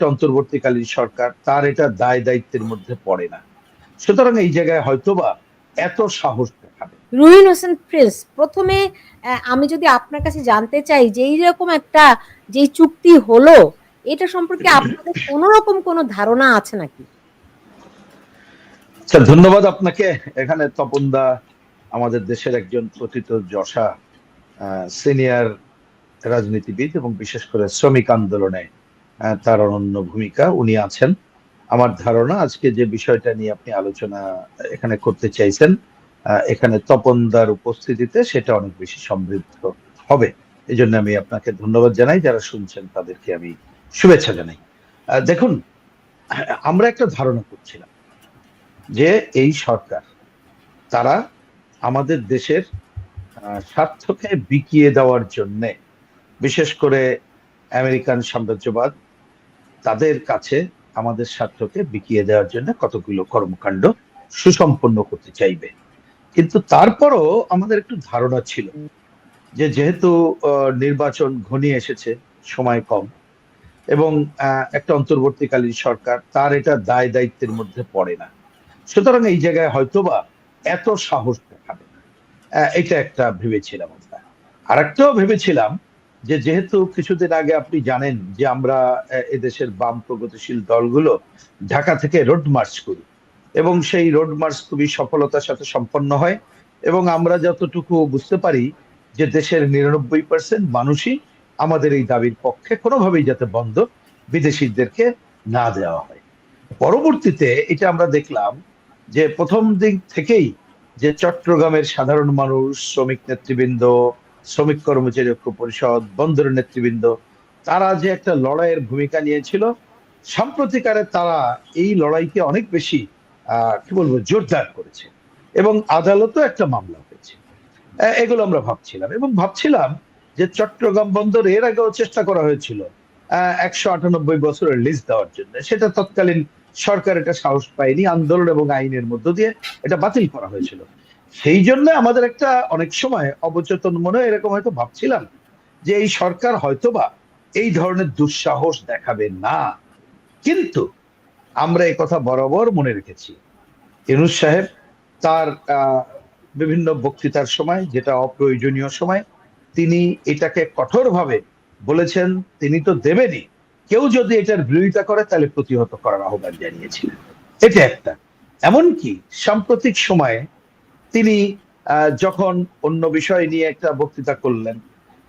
একটা অন্তর্বর্তীকালীন সরকার তার এটা দায় দায়িত্বের মধ্যে পড়ে না। সুতরাং এই জায়গায় হয়তোবা এত সাহস দেখাবে। রুহিন হোসেন প্রিন্স প্রথমে আমি যদি আপনার কাছে জানতে চাই যে এইরকম একটা যে চুক্তি হলো এটা সম্পর্কে আপনাদের কোনো রকম কোনো ধারণা আছে নাকি? আচ্ছা ধন্যবাদ আপনাকে। এখানে তপনদা আমাদের দেশের একজন প্রথিত যশা সিনিয়র রাজনীতিবিদ এবং বিশেষ করে শ্রমিক আন্দোলনে তার অনন্য ভূমিকা, উনি আছেন। আমার ধারণা, আজকে যে বিষয়টা নিয়ে আপনি আলোচনা এখানে করতে চাইছেন এখানে তপনদার উপস্থিতিতে সেটা অনেক বেশি সমৃদ্ধ হবে। এই জন্য আমি আপনাকে ধন্যবাদ জানাই, যারা শুনছেন তাদেরকে আমি শুভেচ্ছা জানাই। দেখুন, আমরা একটা ধারণা করছিলাম যে এই সরকার, তারা আমাদের দেশের স্বার্থকে বিকিয়ে দেওয়ার জন্যে, বিশেষ করে আমেরিকান সাম্রাজ্যবাদ তাদের কাছে আমাদের স্বার্থকে বিকিয়ে দেওয়ার জন্য কতগুলো কর্মকাণ্ড সুসম্পন্ন করতে চাইবে। কিন্তু তারপরও আমাদের একটু ধারণা ছিল যে যেহেতু নির্বাচন ঘনিয়ে এসেছে, সময় কম এবং একটা অন্তর্বর্তীকালীন সরকার তার এটা দায় দায়িত্বের মধ্যে পড়ে না। সুতরাং এই জায়গায় হয়তোবা এত সাহস দেখাবে এটা একটা ভেবেছিলাম আমরা। আর একটাও ভেবেছিলাম যে যেহেতু কিছুদিন আগে আপনি জানেন যে আমরা এদেশের বাম প্রগতিশীল দলগুলো ঢাকা থেকে রোড মার্চ করি এবং সেই রোড মার্চ খুবই সফলতার সাথে সম্পন্ন হয় এবং আমরা যতটুকু বুঝতে পারি যে দেশের নিরানব্বই পার্সেন্ট মানুষই আমাদের এই দাবির পক্ষে কোনোভাবেই যাতে বন্ধ বিদেশিদেরকে না দেওয়া হয়। পরবর্তীতে এটা আমরা দেখলাম যে প্রথম দিক থেকেই যে চট্টগ্রামের সাধারণ মানুষ, শ্রমিক নেতৃবৃন্দ শ্রমিক কর্মচারী ঐক্য পরিষদ বন্দরের নেতৃবৃন্দ, তারা যে একটা লড়াইয়ের ভূমিকা নিয়েছিল সাম্প্রতিকারে তারা এই লড়াইকে অনেক বেশি কি বলব, জোরদার করেছে এবং আদালতও একটা মামলা হয়েছে। এগুলো আমরা ভাবছিলাম এবং ভাবছিলাম যে চট্টগ্রাম বন্দর এর আগেও চেষ্টা করা হয়েছিল একশো আটানব্বই বছরের লিজ দেওয়ার জন্য। সেটা তৎকালীন সরকার এটা সাহস পায়নি, আন্দোলন এবং আইনের মধ্য দিয়ে এটা বাতিল করা হয়েছিল। সেই জন্য আমাদের একটা অনেক সময় অবচেতন মনে এরকম হয়তো ভাবছিলাম যে এই সরকার হয়তোবা এই ধরনের দুঃসাহস দেখাবে না। কিন্তু আমরা কথা বরাবর মনে রেখেছি। ইনুস সাহেব তার বিভিন্ন বক্তৃতার সময়, যেটা অপ্রয়োজনীয় সময়, তিনি এটাকে কঠোরভাবে বলেছেন, তিনি তো দেবেনই। কেউ যদি এটার বিরোধিতা করে, তাহলে প্রতিহত করার আহ্বান জানিয়েছিলেন। এটা একটা। এমনকি সাম্প্রতিক সময়ে তিনি যখন অন্য বিষয় নিয়ে একটা বক্তৃতা করলেন,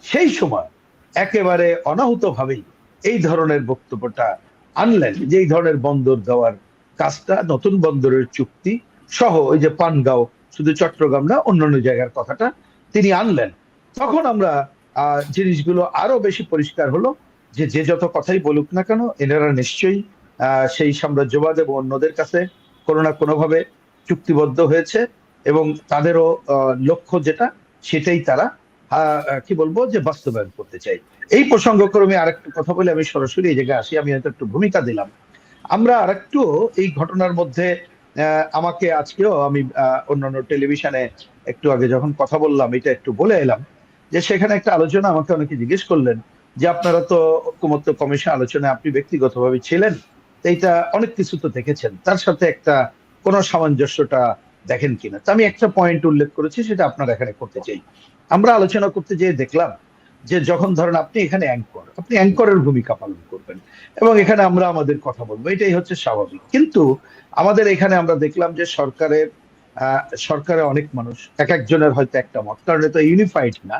সেই সময় একেবারে অনাহুত ভাবেই এই ধরনের বক্তব্যটা আনলেন যে এই ধরনের বন্দর দেওয়ার কাজটা, নতুন বন্দরের চুক্তি সহ ওই যে পানগাঁও, শুধু চট্টগ্রাম না, অন্যান্য জায়গার কথাটা তিনি আনলেন। তখন আমরা জিনিসগুলো আরও বেশি পরিষ্কার হলো যে যে যত কথাই বলুক না কেন, এনারা নিশ্চয়ই সেই সাম্রাজ্যবাদ এবং অন্যদের কাছে কোনো না কোনোভাবে চুক্তিবদ্ধ হয়েছে। এবং তাদেরও লক্ষ্য যেটা, সেটাই তারা কি বলব, যে বাস্তবায়ন করতে চাই এই প্রসঙ্গক্রমে আরেকটু কথা বলে আমি সরাসরি এই জায়গায় আসি, আমি হয়তো একটু ভূমিকা দিলাম। আমরা আরেকটু এই ঘটনার মধ্যে আমাকে আজকেও আমি অন্যান্য টেলিভিশনে একটু আগে যখন কথা বললাম, এটা একটু বলে এলাম, যে সেখানে একটা আলোচনা আমাকে অনেকে জিজ্ঞেস করলেন, যে আপনারা তো ঐক্যমত্য কমিশন আলোচনায় আপনি ব্যক্তিগতভাবে ছিলেন এইটা অনেক কিছু তো দেখেছেন। তার সাথে একটা কোন সামঞ্জস্যটা দেখেন কিনা। তো আমি একটা পয়েন্ট উল্লেখ করেছি, সেটা আপনারা এখানে করতে চাই। আমরা আলোচনা করতে যেয়ে দেখলাম যে যখন ধরেন আপনি এখানে অ্যাঙ্কর আপনি অ্যাঙ্করের ভূমিকা পালন করবেন এবং এখানে আমরা আমাদের কথা বলব, এটাই হচ্ছে স্বাভাবিক। কিন্তু আমাদের এখানে আমরা দেখলাম যে সরকারের সরকারে অনেক মানুষ, এক একজনের হয়তো একটা মত, কারণ এটা ইউনিফাইড না।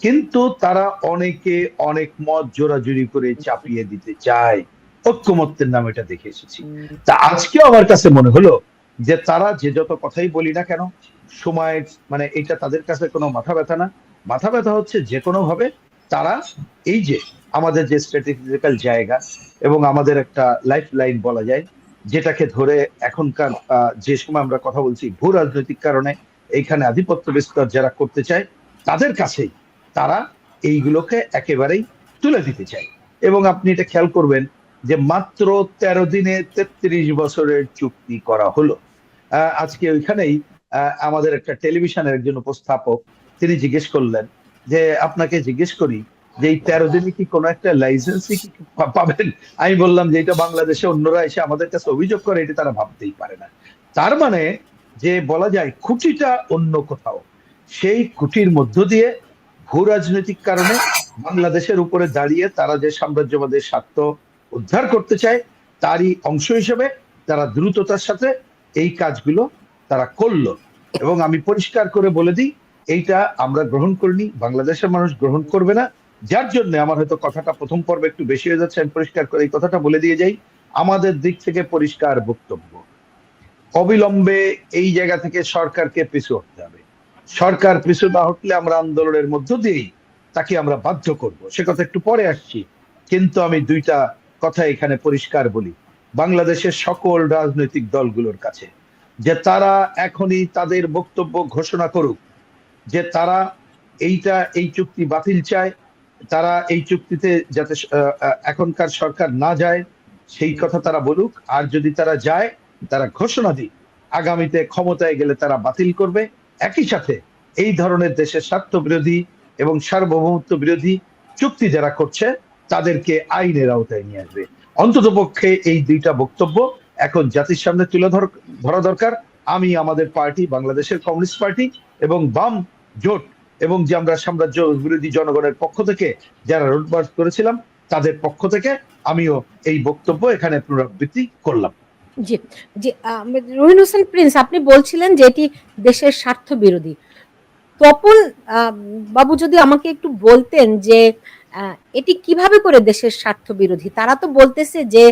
কিন্তু তারা অনেকে অনেক মত জোরাজুরি করে চাপিয়ে দিতে চায়। ঐক্যমত্যের নাম এটা দেখে এসেছি। তা আজকেও আমার কাছে মনে হলো যে তারা যে যত কথাই বলি না কেন, সময় মানে এটা তাদের কাছে কোনো মাথা ব্যথা না। মাথা ব্যথা হচ্ছে যে কোনো ভাবে তারা এই যে আমাদের যে স্ট্র্যাটেজিক্যাল জায়গা এবং আমাদের একটা লাইফ লাইন বলা যায়, যেটাকে ধরে এখনকার যে সময় আমরা কথা বলছি ভূ রাজনৈতিক কারণে, এইখানে আধিপত্য বিস্তার যারা করতে চায়, তাদের কাছেই তারা এইগুলোকে একেবারেই তুলে দিতে চায়। এবং আপনি এটা খেয়াল করবেন যে মাত্র তেরো দিনে তেত্রিশ বছরের চুক্তি করা হলো। আজকে ওইখানেই আমাদের একটা টেলিভিশনের একজন উপস্থাপক, তিনি জিজ্ঞেস করলেন যে, আপনাকে জিজ্ঞেস করি যে এই তেরো দিনে কি কোনো একটা লাইসেন্সই কি পাবেন? আমি বললাম যে, এটা বাংলাদেশে অন্যরা এসে আমাদের কাছে অভিযোগ করে, এটা তারা ভাবতেই পারে না। তার মানে যে বলা যায় খুঁটিটা অন্য কোথাও। সেই খুঁটির মধ্য দিয়ে ভূ রাজনৈতিক কারণে বাংলাদেশের উপরে দাঁড়িয়ে তারা যে সাম্রাজ্যবাদের স্বার্থ উদ্ধার করতে চায়, তারই অংশ হিসেবে তারা দ্রুততার সাথে এই কাজগুলো তারা করল। এবং আমি পরিষ্কার করে বলে দিই, এইটা আমরা গ্রহণ করিনি, বাংলাদেশের মানুষ গ্রহণ করবে না। যার জন্য আমার হয়তো কথাটা প্রথম পর্বে একটু বেশি হয়ে যাচ্ছে, আমি পরিষ্কার করে এই কথাটা বলে দিয়ে যাই। আমাদের দিক থেকে পরিষ্কার বক্তব্য। অবিলম্বে এই জায়গা থেকে সরকারকে পিছু হতে হবে। সরকার পিছু না হটলে আমরা আন্দোলনের মধ্য দিয়েই তাকে আমরা বাধ্য করব। সে কথা একটু পরে আসছি, কিন্তু আমি দুইটা কথা এখানে পরিষ্কার বলি। বাংলাদেশের সকল রাজনৈতিক দলগুলোর কাছে, যে তারা এখনই তাদের বক্তব্য ঘোষণা করুক, যে তারা এইটা, এই চুক্তি বাতিল চায়, তারা এই চুক্তিতে যাতে এখনকার সরকার না যায়, সেই কথা তারা বলুক। আর যদি তারা যায়, তারা ঘোষণা দিক। আগামীতে ক্ষমতায় গেলে তারা বাতিল করবে। একই সাথে এই ধরনের দেশের স্বার্থ বিরোধী এবং সার্বভৌমত্ব বিরোধী চুক্তি যারা করছে তাদেরকে আইনের আওতায় নিয়ে আসবে। অন্তত পক্ষে এই দুইটা বক্তব্য এখন জাতির সামনে তুলে ধরা দরকার। আমি, আমাদের পার্টি, বাংলাদেশের কমিউনিস্ট পার্টি এবং বাম জোট এবং যে আমরা সাম্রাজ্য বিরোধী জনগণের পক্ষ থেকে যারা রোড মার্চ করেছিলাম, তাদের পক্ষ থেকে আমিও এই বক্তব্য এখানে পুনরাবৃত্তি করলাম। জি জি রহিন হোসেন প্রিন্স, আপনি বলছিলেন যে এটি দেশের স্বার্থ বিরোধী তপন বাবু যদি আমাকে একটু বলতেন যে এটি কীভাবে করে দেশের স্বার্থ বিরোধী? তারা তো বলতেছে যে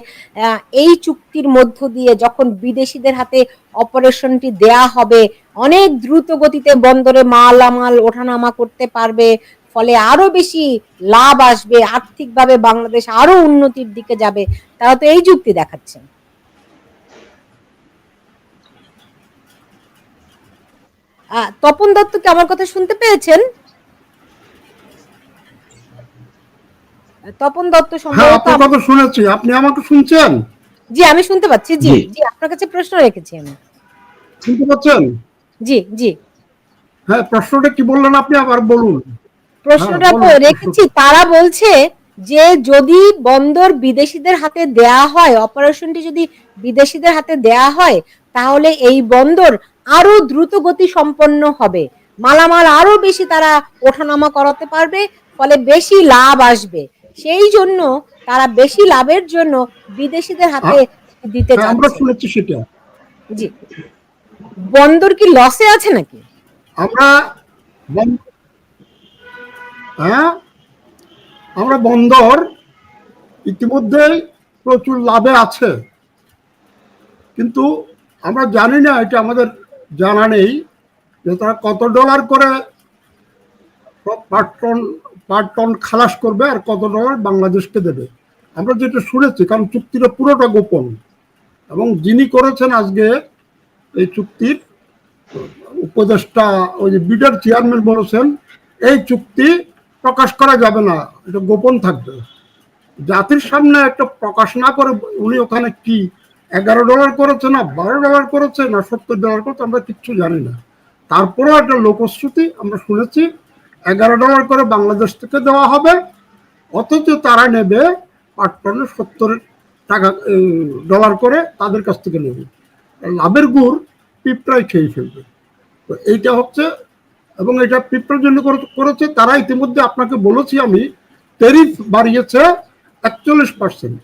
এই চুক্তির মধ্য দিয়ে যখন বিদেশিদের হাতে অপারেশনটি দেয়া হবে, অনেক দ্রুত গতিতে বন্দরে মালামাল ওঠানামা করতে পারবে, ফলে আরও বেশি লাভ আসবে, আর্থিকভাবে বাংলাদেশ আরও উন্নতির দিকে যাবে। তারা তো এই যুক্তি দেখাচ্ছেন। তপন দত্ত কি আমার কথা শুনতে পেয়েছেন? তপন দত্ত হ্যাঁ সম্ভবত আপনার কথা শুনেছি। আপনি আমাকে শুনছেন? জি আমি শুনতে পাচ্ছি। জি জি। জি আপনার কাছে প্রশ্ন রেখেছি আমি। শুনতে পাচ্ছেন? জি জি। হ্যাঁ প্রশ্নটা কি বললেন আপনি? আবার বলুন। প্রশ্নটা হ্যাঁ, রেখেছি। তারা বলছে যে যদি বন্দর বিদেশিদের হাতে দেয়া হয় অপারেশনটি যদি বিদেশিদের হাতে দেয়া হয় তাহলে এই বন্দর আরও দ্রুত গতি সম্পন্ন হবে। মালামাল আরও বেশি তারা ওঠানামা করাতে পারবে ফলে বেশি লাভ আসবে। সেই জন্য তারা বেশি লাভের জন্য বিদেশিদের হাতে দিতে হ্যাঁ, চাচ্ছে সেটা। জি। বন্দর কি লসে আছে নাকি? আমরা হ্যাঁ? আমরা বন্দর ইতিমধ্যে প্রচুর লাভে আছে। কিন্তু আমরা জানি না এটা আমাদের জানা নেই যে তারা কত ডলার করে পার টন পার টন খালাস করবে আর কত ডলার বাংলাদেশকে দেবে। আমরা যেটা শুনেছি, কারণ চুক্তিটা পুরোটা গোপন। এবং যিনি করেছেন আজকে এই চুক্তির উপদেষ্টা, ওই যে বিডার চেয়ারম্যান বলেছেন, এই চুক্তি প্রকাশ করা যাবে না, এটা গোপন থাকবে। জাতির সামনে একটা প্রকাশ না করে উনি ওখানে কি এগারো ডলার করেছে না বারো ডলার করেছে না সত্তর ডলার করেছে, আমরা কিচ্ছু জানি না। তারপরেও একটা লোকশ্রুতি আমরা শুনেছি এগারো ডলার করে বাংলাদেশ থেকে দেওয়া হবে। অথচ তারা নেবে পাঁচ টনে সত্তর টাকা ডলার করে তাদের কাছ থেকে নেবে। লাভের গুড় পিঁপড়ায় খেয়ে ফেলবে। তো এইটা হচ্ছে, এবং এটা পিঁপড়ার জন্য করে- করেছে। তারা ইতিমধ্যে আপনাকে বলেছি আমি ট্যারিফ বাড়িয়েছে একচল্লিশ পার্সেন্ট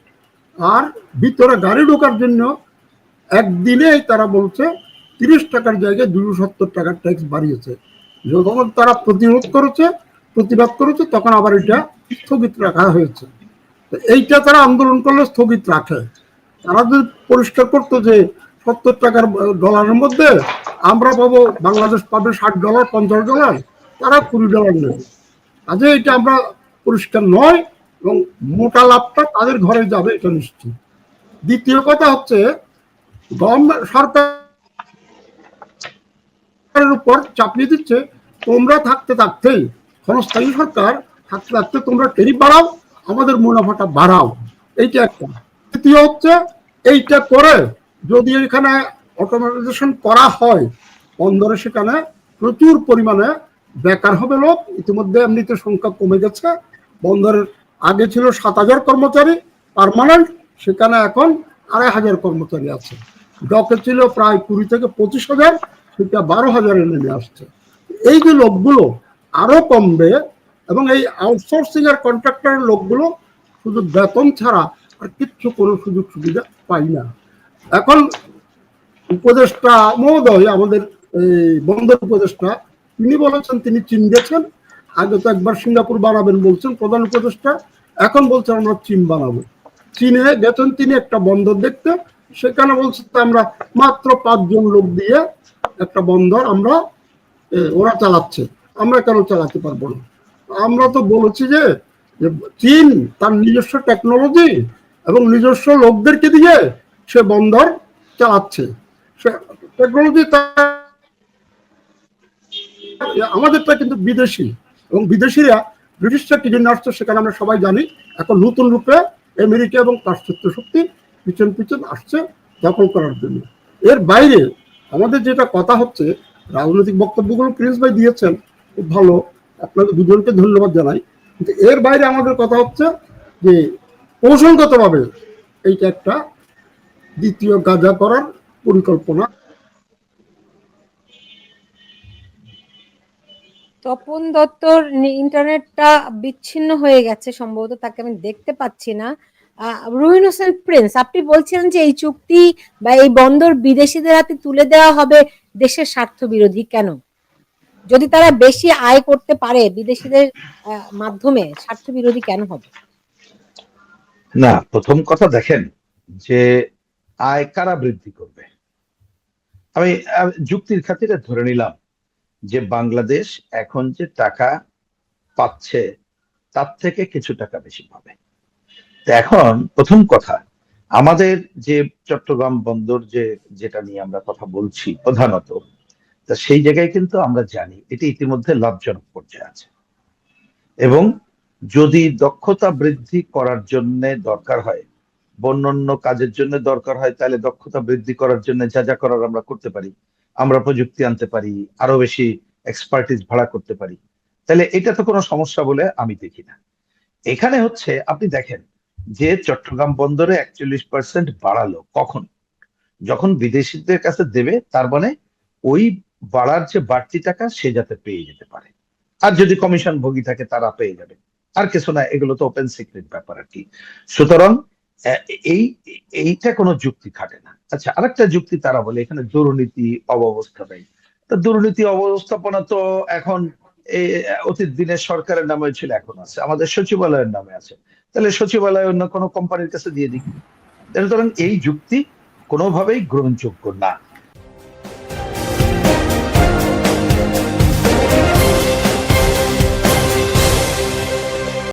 আর ভিতরে গাড়ি ঢোকার জন্য একদিনেই তারা বলছে তিরিশ টাকার জায়গায় দুশো সত্তর টাকার ট্যাক্স বাড়িয়েছে। যখন তারা প্রতিরোধ করেছে, প্রতিবাদ করেছে, তখন আবার এটা স্থগিত রাখা হয়েছে। এইটা তারা আন্দোলন করলে স্থগিত রাখে। তারা যদি পরিষ্কার করতো যে সত্তর টাকার ডলারের মধ্যে আমরা পাবো, বাংলাদেশ পাবে ষাট ডলার, পঞ্চাশ ডলার, তারা কুড়ি ডলার নেবে। কাজে এটা আমরা পরিষ্কার নয়, এবং মোটা লাভটা তাদের ঘরে যাবে, এটা নিশ্চিত। দ্বিতীয় কথা হচ্ছে, গভর্নমেন্ট সরকারের উপর চাপিয়ে দিচ্ছে, তোমরা থাকতে থাকতেই ক্ষণস্থায়ী সরকার, থাকতে থাকতে তোমরা টেরিফ বাড়াও, আমাদের মুনাফাটা বাড়াও। এইটা একটা। তৃতীয় হচ্ছে, এইটা করে যদি এখানে অটোমেটাইজেশন করা হয়, বন্দরে সেখানে প্রচুর পরিমাণে বেকার হবে লোক। ইতিমধ্যে এমনিতে সংখ্যা কমে গেছে। বন্দরের আগে ছিল সাত হাজার কর্মচারী পার্মানেন্ট সেখানে এখন আড়াই হাজার কর্মচারী আছে। ডকে ছিল প্রায় কুড়ি থেকে পঁচিশ হাজার। সেটা বারো হাজারে নেমে আসছে। এই যে লোকগুলো আরও কমবে এবং এই আউটসোর্সিং এর কন্ট্রাক্টরের লোকগুলো শুধু বেতন ছাড়া আর কিচ্ছু কোনো সুযোগ সুবিধা পাই না। এখন উপদেষ্টা মহোদয়, আমাদের এই বন্দর উপদেষ্টা, তিনি বলেছেন, তিনি চীন গেছেন। আগে তো একবার সিঙ্গাপুর বানাবেন বলছেন প্রধান উপদেষ্টা, এখন বলছেন আমরা চীন বানাবো। চীনে গেছেন তিনি একটা বন্দর দেখতে। সেখানে বলছে আমরা মাত্র পাঁচজন লোক দিয়ে একটা বন্দর আমরা ওরা চালাচ্ছে। আমরা কেন চালাতে পারব না? আমরা তো বলেছি যে যে চীন তার নিজস্ব টেকনোলজি এবং নিজস্ব লোকদেরকে দিয়ে সে বন্দর চালাচ্ছে। সে টেকনোলজি আমাদেরটা কিন্তু বিদেশি এবং বিদেশিরা ব্রিটিশরা কি জন্য আসছে সেখানে আমরা সবাই জানি। এখন নতুন রূপে আমেরিকা এবং পাশ্চাত্য শক্তি পিছন পিছন আসছে দখল করার জন্য। এর বাইরে আমাদের যেটা কথা হচ্ছে, রাজনৈতিক বক্তব্যগুলো প্রিন্স ভাই দিয়েছেন, খুব ভালো। আপনাদের দুজনকে ধন্যবাদ জানাই। কিন্তু এর বাইরে আমাদের কথা হচ্ছে যে, কৌশলগতভাবে এইটা একটা দ্বিতীয় গাজা করার পরিকল্পনা। তপন দত্তর ইন্টারনেটটা বিচ্ছিন্ন হয়ে গেছে, সম্ভবত তাকে আমি দেখতে পাচ্ছি না। রুহিন হোসেন প্রিন্স আপনি বলছিলেন যে এই চুক্তি বা এই বন্দর বিদেশিদের হাতে তুলে দেওয়া হবে দেশের স্বার্থ বিরোধী কেন? যদি তারা বেশি আয় করতে পারে বিদেশিদের মাধ্যমে, স্বার্থ বিরোধী কেন হবে? না, প্রথম কথা দেখেন যে আয় কারা বৃদ্ধি করবে? আমি যুক্তির খাতিরে ধরে নিলাম যে বাংলাদেশ এখন যে টাকা পাচ্ছে, তার থেকে কিছু টাকা বেশি পাবে। এখন প্রথম কথা, আমাদের যে চট্টগ্রাম বন্দর যে, যেটা নিয়ে আমরা কথা বলছি প্রধানত, তা সেই জায়গায় কিন্তু আমরা জানি এটি ইতিমধ্যে লাভজনক পর্যায়ে আছে। এবং যদি দক্ষতা বৃদ্ধি করার জন্য দরকার হয় অন্যান্য কাজের জন্য দরকার হয়, তাহলে দক্ষতা বৃদ্ধি করার জন্য যা যা করার আমরা করতে পারি, আমরা প্রযুক্তি আনতে পারি আরও বেশি এক্সপার্টিস ভাড়া করতে পারি, তাহলে এটা তো কোনো সমস্যা বলে আমি দেখি না। এখানে হচ্ছে, আপনি দেখেন যে চট্টগ্রাম বন্দরে একচল্লিশ পার্সেন্ট বাড়ালো, কখন? যখন বিদেশিদের কাছে দেবে, তার মানে ওই বাড়ার যে বাড়তি টাকা, সে যাতে পেয়ে যেতে পারে। আর যদি কমিশন ভোগী থাকে, তারা পেয়ে যাবে। আর কিছু না, এগুলো তো ওপেন সিক্রেট ব্যাপার আর কি। সুতরাং এই, এইটা কোনো যুক্তি খাটে না। আচ্ছা আরেকটা যুক্তি তারা বলে, এখানে দুর্নীতি অব্যবস্থাপনা তো দুর্নীতি অবস্থাপনা তো এখন অতীত দিনের সরকারের নামে ছিল, এখন আছে। আমাদের সচিবালয়ের নামে আছে। তাহলে সচিবালয় অন্য কোনো কোম্পানির কাছে দিয়ে দিই সুতরাং এই যুক্তি কোনোভাবেই গ্রহণযোগ্য না।